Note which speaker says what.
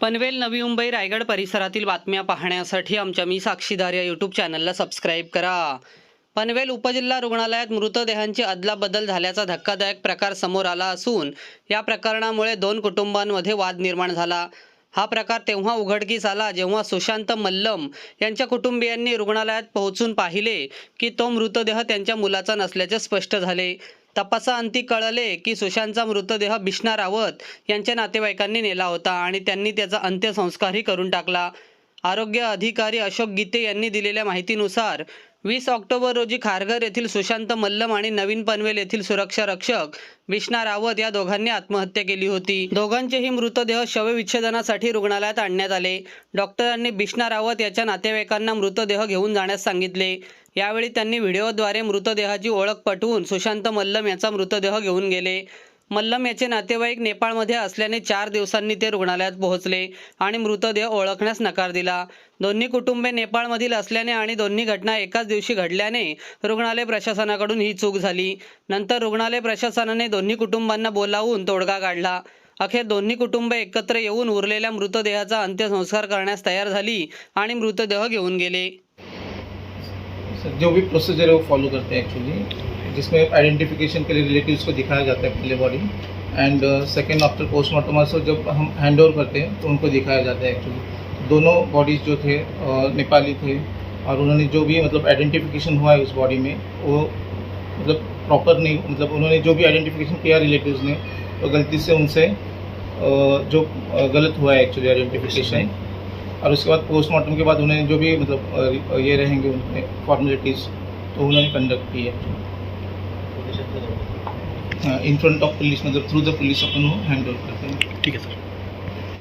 Speaker 1: पनवेल नवी मुंबई रायगड परिसरातील बातम्या पाहण्यासाठी आमच्या मी साक्षीदार या यूट्यूब चॅनलला सबस्क्राईब करा. पनवेल उपजिल्हा रुग्णालयात मृतदेहांची अदलाबदल झाल्याचा धक्कादायक प्रकार समोर आला असून या प्रकरणामुळे दोन कुटुंबांमध्ये वाद निर्माण झाला. हा प्रकार तेव्हा उघडकीस आला जेव्हा सुशांत मल्लम यांच्या कुटुंबियांनी रुग्णालयात पोहोचून पाहिले की तो मृतदेह त्यांच्या मुलाचा नसल्याचे स्पष्ट झाले. तपासाअंती कळले की सुशांतचा मृतदेह बिष्णा रावत यांच्या नातेवाईकांनी नेला होता आणि त्यांनी त्याचा अंत्यसंस्कारही करून टाकला. आरोग्य अधिकारी अशोक गीते यांनी दिलेल्या माहितीनुसार वीस ऑक्टोबर रोजी खारघर येथील सुशांत मल्लम आणि नवीन पनवेल येथील सुरक्षा रक्षक विष्णा रावत या दोघांनी आत्महत्या केली होती. दोघांचेही मृतदेह शवविच्छेदनासाठी रुग्णालयात आणण्यात आले. डॉक्टरांनी बिष्णा रावत याच्या नातेवाईकांना मृतदेह घेऊन जाण्यास सांगितले. यावेळी त्यांनी व्हिडिओद्वारे मृतदेहाची ओळख पटवून सुशांत मल्लम याचा मृतदेह घेऊन गेले. मल्लम याचे नातेवाईक नेपाळमध्ये असल्याने चार दिवसांनी ते रुग्णालयात पोहोचले आणि मृतदेह ओळखण्यास नकार दिला. दोन्ही कुटुंबे नेपाळमधील असल्याने आणि दोन्ही घटना एकाच दिवशी घडल्याने रुग्णालय प्रशासनाकडून ही चूक झाली. नंतर रुग्णालय प्रशासनाने दोन्ही कुटुंबांना बोलावून तोडगा काढला. अखेर दोन्ही कुटुंब एकत्र येऊन उरलेल्या मृतदेहाचा अंत्यसंस्कार करण्यास तयार झाली आणि मृतदेह घेऊन गेले.
Speaker 2: सर जो भी प्रोसिजर है वो फॉलो करते हैं एक्चुअली जिसमें आइडेंटिफिकेशन के लिए रिलेटिव्स को दिखाया जाता है पहले body and second after postmortem also जब हम हैंड ओवर करते हैं तो उनको दिखाया जाता है एक्चुअली दोनों बॉडीज जो थे अ, नेपाली थे और उन्होंने जो भी मतलब आइडेंटिफिकेशन हुआ है उस बॉडी में वो मतलब प्रॉपर नहीं मतलब उन्होंने जो भी आइडेंटिफिकेशन किया रिलेटिव्स ने तो गलती से उनसे जो गलत हुआ है एक्चुअली आइडेंटिफिकेशन और उसके बाद पोस्टमार्टम के बाद उन्होंने जो भी मतलब ये रहेंगे उनमें फॉर्मेलिटीज़ तो उन्होंने कंडक्ट की है। इन फ्रंट ऑफ पुलिस मतलब थ्रू द पुलिस अपन वो हैंड ओवर करते हैं
Speaker 3: ठीक आहे सर